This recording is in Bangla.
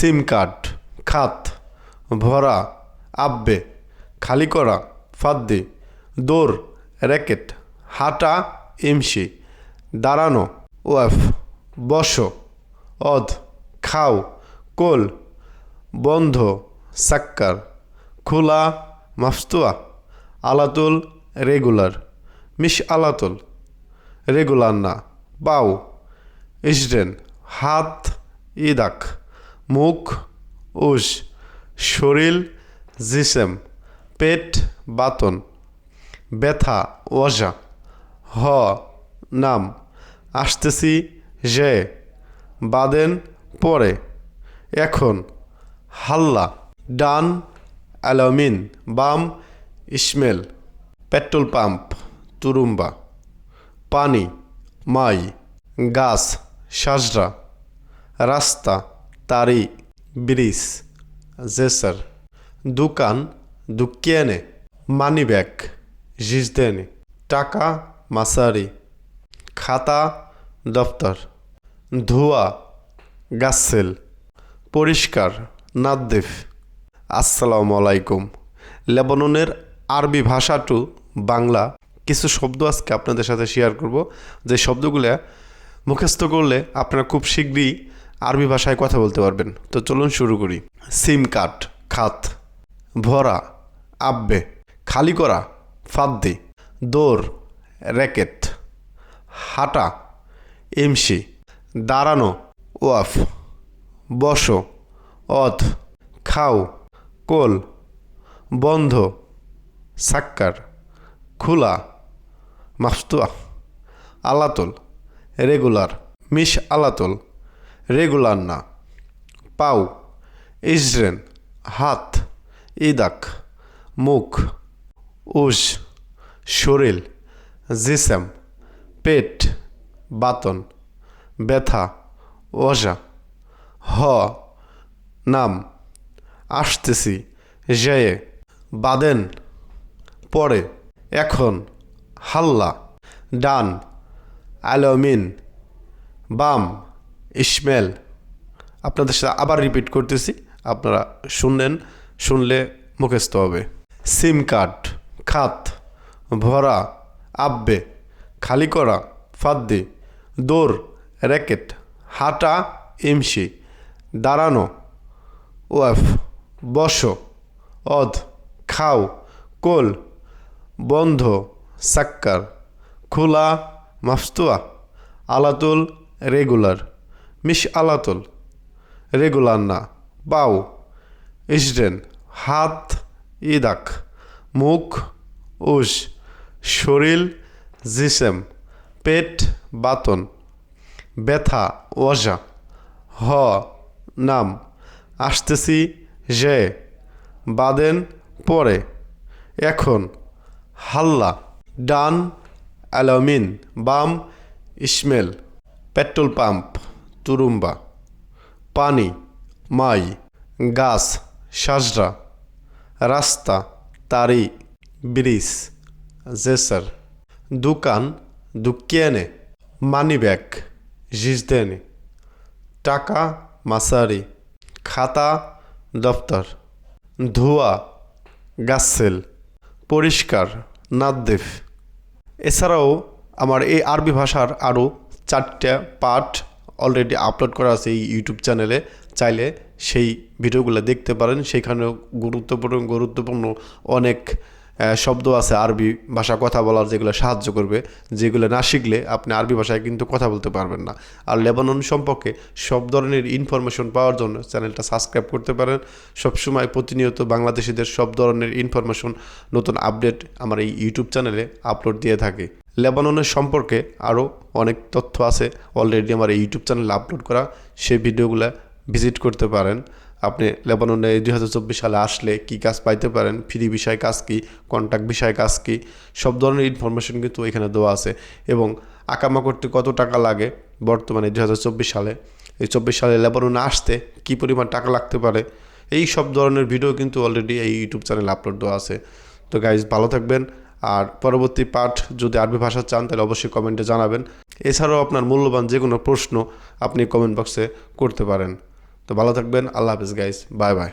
সিম কার্ড, খাত, ভরা, আব্বে, খালি করা, ফাদ্দি দৌড় র্যাকেট, হাঁটা ইমসি দাঁড়ানো, ওয়াফ, বসো, অধ, খাও, কোল, বন্ধ, সাক্কার, খোলা, মাফতুয়া, আলাতুল, রেগুলার, মিস আলাতুল, রেগুলার না, বাউ, ইসডেন, হাত, ইদাক। মুখ, উস, শরীর, জিসেম, পেট, বাতন, ব্যথা, ওয়াজা, হ, নাম, আসতেছি যে, বাদেন, পরে, এখন, হাল্লা, ডান, অ্যালামিন, বাম, ইসমেল, পেট্রোল পাম্প, তুরুম্বা, পানি, মাই, গাছ, সাজরা, রাস্তা তারি ব্রিজ জেসার, দোকান দুকিয়ানে মানি ব্যাগ জিজদেনে, টাকা, মাসারি, খাতা, দফতর, ধোয়া গাছেল পরিষ্কার, নাদ্দেফ। আসসালামু আলাইকুম। লেবাননের আরবি ভাষাটু বাংলা কিছু শব্দ আজকে আপনাদের সাথে শেয়ার করব। যে শব্দগুলো মুখস্থ করলে আপনারা খুব শীঘ্রই আরবি ভাষায় কথা বলতে পারবেন। তো চলুন শুরু করি। সিম কার্ড, খাত, ভরা, আব্বে, খালি করা, ফাদ্দি দৌড় র্যাকেট, হাঁটা, এমসি, দাঁড়ানো, ওয়াফ, বসো অথ খাও, কোল, বন্ধ, সাক্কার, খোলা, মাফতুয়া, আলাতল, রেগুলার, মিস আলাতল। রেগুলার না। পাও, ইসরেন, হাত, ইদাক, মুখ, উস, শরীর, জিসেম, পেট, বাতন, ব্যথা, ওজা, হ, নাম, আসতেছি জয়ে বাদেন, পরে, এখন, হাল্লা, ডান, অ্যালোমিন, বাম ইসমেল আপনাদের সাথে আবার রিপিট করতেছি, আপনারা শুনলেন, শুনলে মুখস্থ হবে। সিম কার্ড খাত, ভরা, আব্বে, খালি করা, ফাদ্দি দৌড় র্যাকেট হাঁটা ইমসি দাঁড়ানো, ওয়াফ, বসো, অধ, খাও, কোল, বন্ধ, সাক্কার, খোলা, মাফতুয়া, আলাতুল, রেগুলার। মিস আলাতুল, রেগুলার না, বাউ ইসডেন হাত, ইদাক, মুখ উস শরীর, জিসেম, পেট, বাতন, ব্যথা, ওয়াজা, হ, নাম, আসতেছি যে, বাদেন, পরে, এখন, হাল্লা, ডান, অ্যালামিন, বাম, ইসমেল, পেট্রোল পাম্প। তুরুম্বা। পানি, মাই, গাছ, সাজরা, রাস্তা, তারি, ব্রিজ, জেসার। দোকান দুকিয়ানে মানি ব্যাগ জিজদেনে। টাকা মাসারি খাতা, দফতর। ধোয়া গাছেল পরিষ্কার, নাদ্দেফ। এছাড়াও আমার এই আরবি ভাষার আরও চারটা পার্ট অলরেডি আপলোড করা আছে এই ইউটিউব চ্যানেলে চাইলে সেই ভিডিওগুলো দেখতে পারেন। সেখানেও গুরুত্বপূর্ণ গুরুত্বপূর্ণ অনেক শব্দ আছে আরবি ভাষা কথা বলার যেগুলো সাহায্য করবে, যেগুলো না শিখলে আপনি আরবি ভাষায় কিন্তু কথা বলতে পারবেন না। আর লেবানন সম্পর্কে সব ধরনের ইনফরমেশন পাওয়ার জন্য চ্যানেলটা সাবস্ক্রাইব করতে পারেন। সবসময় প্রতিনিয়ত বাংলাদেশিদের সব ধরনের ইনফরমেশন নতুন আপডেট আমার এই ইউটিউব চ্যানেলে আপলোড দিয়ে থাকে। লেবাননের সম্পর্কে আরও অনেক তথ্য আছে। অলরেডি আমার এই ইউটিউব চ্যানেলে আপলোড করা সেই ভিডিওগুলো ভিজিট করতে পারেন। আপনি লেবাননে দুই হাজার চব্বিশ সালে আসলে কী কাজ পাইতে পারেন, ফ্রি বিষয় কাজ কী কন্ট্যাক্ট বিষয় কাজ কী, সব ধরনের ইনফরমেশন কিন্তু এখানে দেওয়া আছে। এবং আকামা করতে কত টাকা লাগে বর্তমানে দুই হাজার চব্বিশ সালে? এই চব্বিশ সালে লেবাননে আসতে কী পরিমাণ টাকা লাগতে পারে? এই সব ধরনের ভিডিও কিন্তু অলরেডি এই ইউটিউব চ্যানেলে আপলোড দেওয়া আছে। তো গাইজ ভালো থাকবেন। আর পরবর্তী পাঠ যদি আরবি ভাষা চান, তাহলে অবশ্যই কমেন্টে জানাবেন। এছাড়াও আপনার মূল্যবান যে কোনো প্রশ্ন আপনি কমেন্ট বক্সে করতে পারেন। তো ভালো থাকবেন, আল্লাহ হাফিজ গাইজ বাই বাই